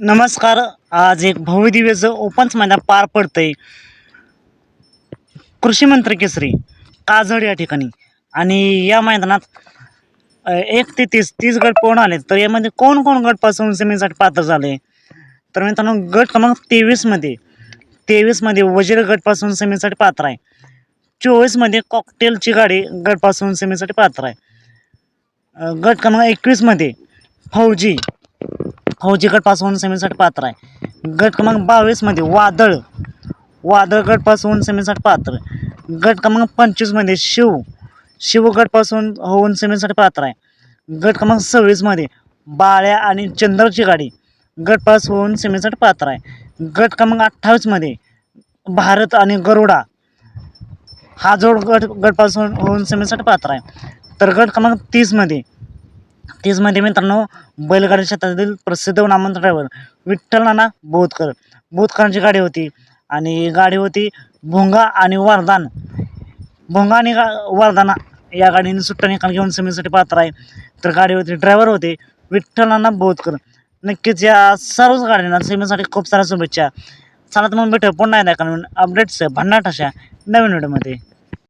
नमस्कार आज एक भव्यदिव्याचं ओपन्स मैदान पार पडतंय. कृषी मंत्री केसरी काजड या ठिकाणी. आणि या मैदानात एक ते तीस तीस गट पूर्ण आले तर यामध्ये कोण कोण गटपासून सेमीसाठी पात्र झाले? तर मित्रांनो गट क्रमांक तेवीसमध्ये तेवीसमध्ये वजीर गटपासून सेमीसाठी पात्र आहे. चोवीसमध्ये कॉकटेलची गाडी गटपासून सेमीसाठी पात्र आहे. गट क्रमांक एकवीसमध्ये फौजी हो, फौजी गटपासून सेमीसाठी पात्र आहे. गट क्रमांक बावीसमध्ये वादळ. वादळ गटपासून सेमीसाठी पात्र गट क्रमांक पंचवीसमध्ये शिव. शिव गटपासून होऊन सेमीसाठी पात्र आहे. गट क्रमांक सव्वीसमध्ये बाळ्या आणि चंद्रची गाडी. गटपास होऊन सेमीसाठी पात्र आहे. गट क्रमांक अठ्ठावीसमध्ये भारत आणि गरुडा. हा जोड गट गटपासून होऊन सेमीसाठी पात्र आहे. तर गट क्रमांक तीसमध्ये तेच म्हणजे मित्रांनो बैलगाडी क्षेत्रातील प्रसिद्ध नामंत ड्रायव्हर विठ्ठल नाना बोधकर. बोधकरांची गाडी होती आणि गाडी होती भोंगा आणि वरदान. भोंगा आणि गा वरदाना या गाडीने सुट्टा निकाल घेऊन समीसाठी पात्र आहे. तर गाडी होती ड्रायव्हर होते विठ्ठल नाना बोधकर. नक्कीच या सर्वच गाड्यांना सेमीसाठी खूप साऱ्या शुभेच्छा. चला तर मग भेटू पुन्हा एकदा कारण अपडेट्स भन्नाट अशा नवीन व्हिडिओमध्ये